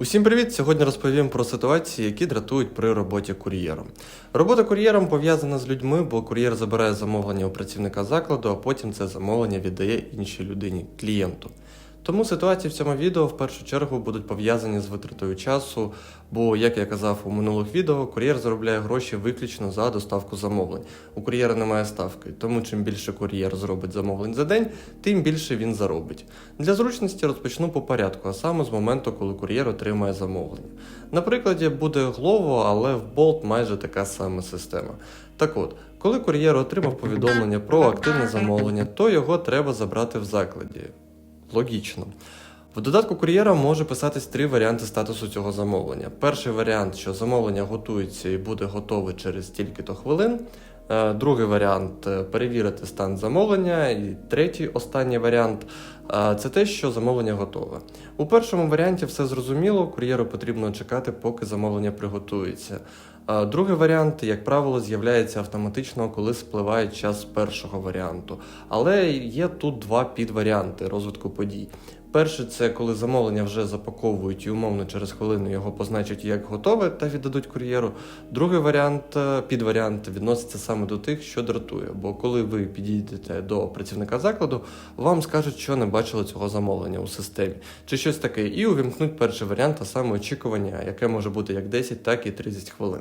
Усім привіт! Сьогодні розповім про ситуації, які дратують при роботі кур'єром. Робота кур'єром пов'язана з людьми, бо кур'єр забирає замовлення у працівника закладу, а потім це замовлення віддає іншій людині клієнту. Тому ситуації в цьому відео в першу чергу будуть пов'язані з витратою часу, бо, як я казав у минулих відео, кур'єр заробляє гроші виключно за доставку замовлень. У кур'єра немає ставки, тому чим більше кур'єр зробить замовлень за день, тим більше він заробить. Для зручності розпочну по порядку, а саме з моменту, коли кур'єр отримає замовлення. На прикладі буде Glovo, але в Bolt майже така сама система. Так от, коли кур'єр отримав повідомлення про активне замовлення, то його треба забрати в закладі. Логічно. В додатку кур'єра може писатись три варіанти статусу цього замовлення. Перший варіант, що замовлення готується і буде готове через стільки-то хвилин. Е, Другий варіант е, перевірити стан замовлення. І третій, останній варіант е, це те, що замовлення готове. У першому варіанті все зрозуміло, кур'єру потрібно чекати, поки замовлення приготується. Другий варіант, як правило, з'являється автоматично, коли спливає час першого варіанту. Але є тут два підваріанти розвитку подій. Перший це коли замовлення вже запаковують і умовно через хвилину його позначать як готове та віддадуть кур'єру. Другий варіант, е, підваріант відноситься саме до тих, що дратує. Бо коли ви підійдете до працівника закладу, вам скажуть, що не бачили цього замовлення у системі чи щось таке, і увімкнуть перший варіант, а саме очікування, яке може бути як 10, так і 30 хвилин.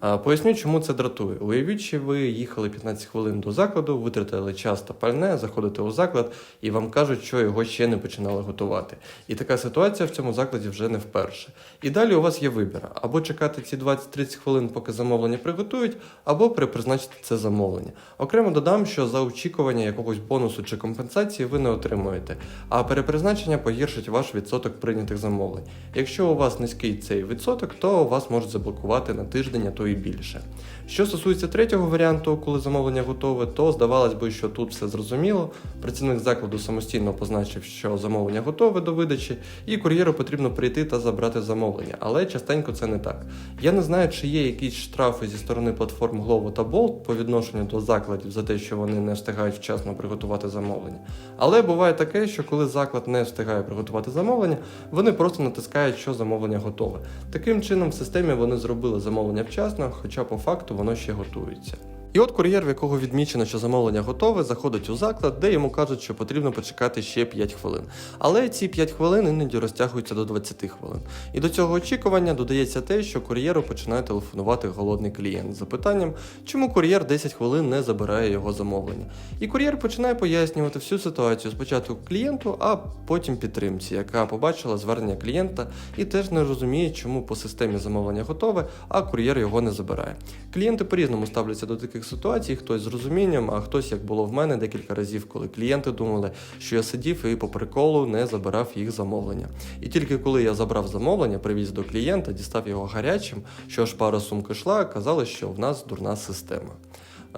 А, Поясню, чому це дратує. Уявіть, що ви їхали 15 хвилин до закладу, витратили час та пальне, заходите у заклад, і вам кажуть, що його ще не починали готувати. І така ситуація в цьому закладі вже не вперше. І далі у вас є вибір: або чекати ці 20-30 хвилин, поки замовлення приготують, або перепризначити це замовлення. Окремо додам, що за очікування якогось бонусу чи компенсації ви не отримуєте, а перепризначення погіршить ваш відсоток прийнятих замовлень. Якщо у вас низький цей відсоток, то вас можуть заблокувати на тиждень, а то і більше. Що стосується третього варіанту, коли замовлення готове, то здавалось би, що тут все зрозуміло. Працівник закладу самостійно позначив, що замовлення готове до видачі, і кур'єру потрібно прийти та забрати замовлення. Але частенько це не так. Я не знаю, чи є якісь штрафи зі сторони платформ Glovo та Bolt по відношенню до закладів за те, що вони не встигають вчасно приготувати замовлення. Але буває таке, що коли заклад не встигає приготувати замовлення, вони просто натискають, що замовлення готове. Таким чином, в системі вони зробили замовлення вчасно, хоча по факту воно ще готується. І от кур'єр, в якого відмічено, що замовлення готове, заходить у заклад, де йому кажуть, що потрібно почекати ще 5 хвилин. Але ці 5 хвилин іноді розтягуються до 20 хвилин. І до цього очікування додається те, що кур'єру починає телефонувати голодний клієнт з запитанням, чому кур'єр 10 хвилин не забирає його замовлення. І кур'єр починає пояснювати всю ситуацію спочатку клієнту, а потім підтримці, яка побачила звернення клієнта і теж не розуміє, чому по системі замовлення готове, а кур'єр його не забирає. Клієнти по-різному ставляться до таких ситуацій, хтось з розумінням, а хтось, як було в мене декілька разів, коли клієнти думали, що я сидів і по приколу не забирав їх замовлення. І тільки коли я забрав замовлення, привіз до клієнта, дістав його гарячим, що аж пара сумки йшла, казали, що в нас дурна система.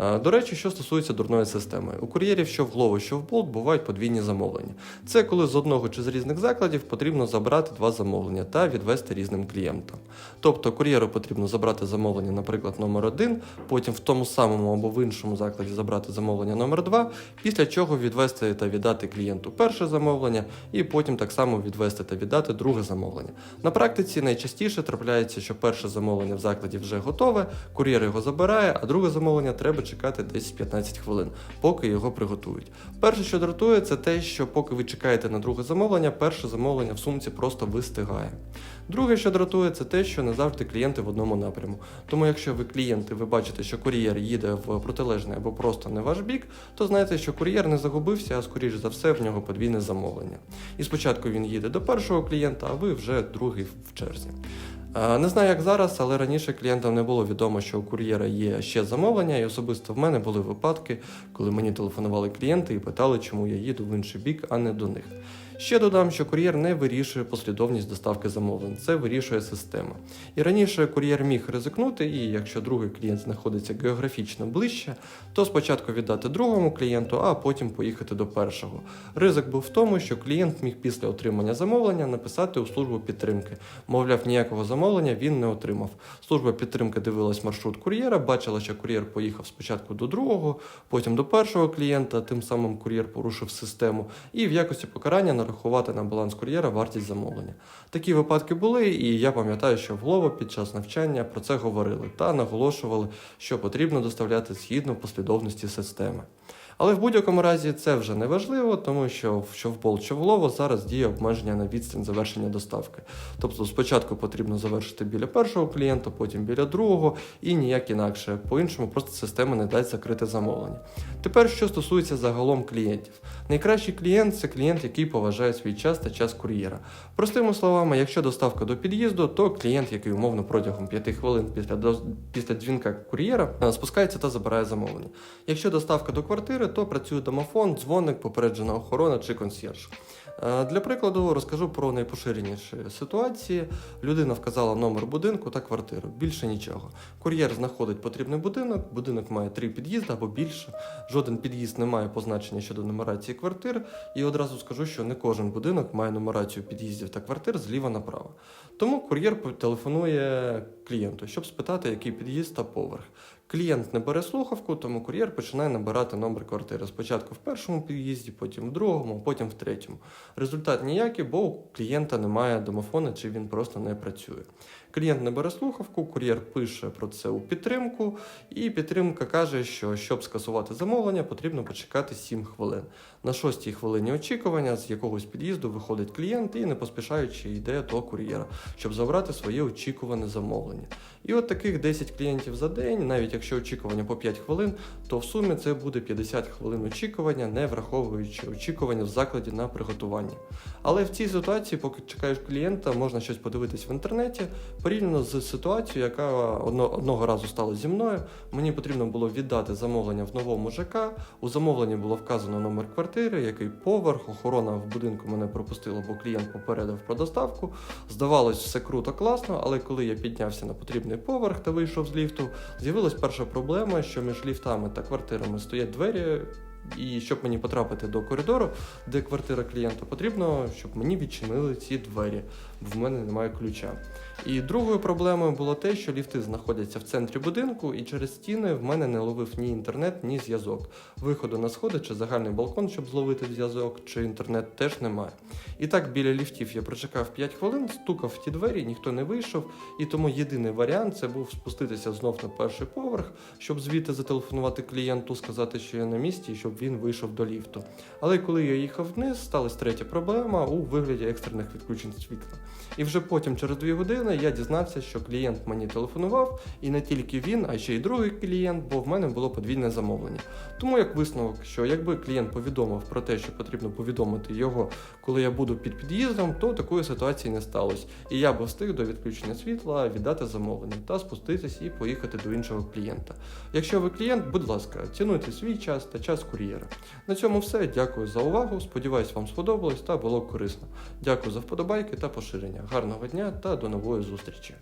Е, До речі, що стосується дурної системи, у кур'єрів, що в Glovo, що в Bolt, бувають подвійні замовлення. Це коли з одного чи з різних закладів потрібно забрати два замовлення та відвести різним клієнтам. Тобто кур'єру потрібно забрати замовлення, наприклад, номер 1 потім в тому самому або в іншому закладі забрати замовлення номер 2 після чого відвести та віддати клієнту перше замовлення, і потім так само відвести та віддати друге замовлення. На практиці найчастіше трапляється, що перше замовлення в закладі вже готове, кур'єр його забирає, а друге замовлення треба чекати десь 15 хвилин, поки його приготують. Перше, що дратує, це те, що поки ви чекаєте на друге замовлення, перше замовлення в сумці просто вистигає. Друге, що дратує, це те, що не завжди клієнти в одному напряму. Тому, якщо ви клієнти, ви бачите, що кур'єр їде в протилежний або просто не ваш бік, то знайте, що кур'єр не загубився, а скоріш за все в нього подвійне замовлення. І спочатку він їде до першого клієнта, а ви вже другий в черзі. Е, Не знаю, як зараз, але раніше клієнтам не було відомо, що у кур'єра є ще замовлення, і особисто в мене були випадки, коли мені телефонували клієнти і питали, чому я їду в інший бік, а не до них. Ще додам, що кур'єр не вирішує послідовність доставки замовлень, це вирішує система. І раніше кур'єр міг ризикнути, і якщо другий клієнт знаходиться географічно ближче, то спочатку віддати другому клієнту, а потім поїхати до першого. Ризик був в тому, що клієнт міг після отримання замовлення написати у службу підтримки. Мовляв, ніякого замовлення він не отримав. Служба підтримки дивилась маршрут кур'єра, бачила, що кур'єр поїхав спочатку до другого, потім до першого клієнта, тим самим кур'єр порушив систему, і в якості покарання нарахувати на баланс кур'єра вартість замовлення. Такі випадки були, і я пам'ятаю, що в Глово під час навчання про це говорили та наголошували, що потрібно доставляти згідно послідовності системи. Але в будь-якому разі це вже не важливо, тому що що в Bolt, що в Glovo зараз діє обмеження на відстань завершення доставки. Тобто спочатку потрібно завершити біля першого клієнта, потім біля другого і ніяк інакше. По-іншому просто система не дасть закрити замовлення. Тепер, що стосується загалом клієнтів. Найкращий клієнт це клієнт, який поважає свій час та час кур'єра. Простими словами, якщо доставка до під'їзду, то клієнт, який умовно протягом 5 хвилин після, після дзвінка кур'єра е, спускається та забирає замовлення. Якщо доставка до квартири, то працює домофон, дзвоник, попереджена охорона чи консьєрж. Е, Для прикладу розкажу про найпоширеніші ситуації. Людина вказала номер будинку та квартиру. Більше нічого. Кур'єр знаходить потрібний будинок. Будинок має три під'їзди або більше. Жоден під'їзд не має позначення щодо нумерації квартир. І одразу скажу, що не кожен будинок має нумерацію під'їздів та квартир зліва направо. Тому кур'єр телефонує клієнту, щоб спитати, який під'їзд та поверх. Клієнт не бере слухавку, тому кур'єр починає набирати номер квартири. Спочатку в першому під'їзді, потім в другому, потім в третьому. Результат ніякий, бо у клієнта немає домофона чи він просто не працює. Клієнт не бере слухавку, кур'єр пише про це у підтримку, і підтримка каже, що щоб скасувати замовлення, потрібно почекати 7 хвилин. На шостій хвилині очікування з якогось під'їзду виходить клієнт і не поспішаючи йде до кур'єра, щоб забрати своє очікуване замовлення. І от таких 10 клієнтів за день, навіть якщо очікування по 5 хвилин, то в сумі це буде 50 хвилин очікування, не враховуючи очікування в закладі на приготування. Але в цій ситуації, поки чекаєш клієнта, можна щось подивитись в інтернеті. Порівняно з ситуацією, яка одного разу стала зі мною, мені потрібно було віддати замовлення в новому ЖК. У замовленні було вказано номер квартири, який поверх, охорона в будинку мене пропустила, бо клієнт попередив про доставку. Здавалось, все круто, класно, але коли я піднявся на потрібний поверх та вийшов з ліфту, з'явилась перша проблема, що між ліфтами та квартирами стоять двері. І щоб мені потрапити до коридору, де квартира клієнта, потрібно, щоб мені відчинили ці двері, бо в мене немає ключа. І другою проблемою було те, що ліфти знаходяться в центрі будинку, і через стіни в мене не ловив ні інтернет, ні зв'язок. Виходу на сходи чи загальний балкон, щоб зловити зв'язок, чи інтернет теж немає. І так біля ліфтів я прочекав 5 хвилин, стукав в ті двері, ніхто не вийшов. І тому єдиний варіант це був спуститися знов на перший поверх, щоб звідти зателефонувати клієнту, сказати, що я на місці, і щоб він вийшов до ліфту. Але коли я їхав вниз, сталася третя проблема у вигляді екстрених відключень світла. І вже потім, через дві години, я дізнався, що клієнт мені телефонував, і не тільки він, а ще й другий клієнт, бо в мене було подвійне замовлення. Тому як висновок, що якби клієнт повідомив про те, що потрібно повідомити його, коли я буду під під'їздом, то такої ситуації не сталося. І я би встиг до відключення світла віддати замовлення та спуститись і поїхати до іншого клієнта. Якщо ви клієнт, будь ласка, цінуйте свій час та час кур'єра. На цьому все. Дякую за увагу. Сподіваюсь, вам сподобалось та було корисно. Дякую за вподобайки та поширення. Гарного дня та до нової зустрічі!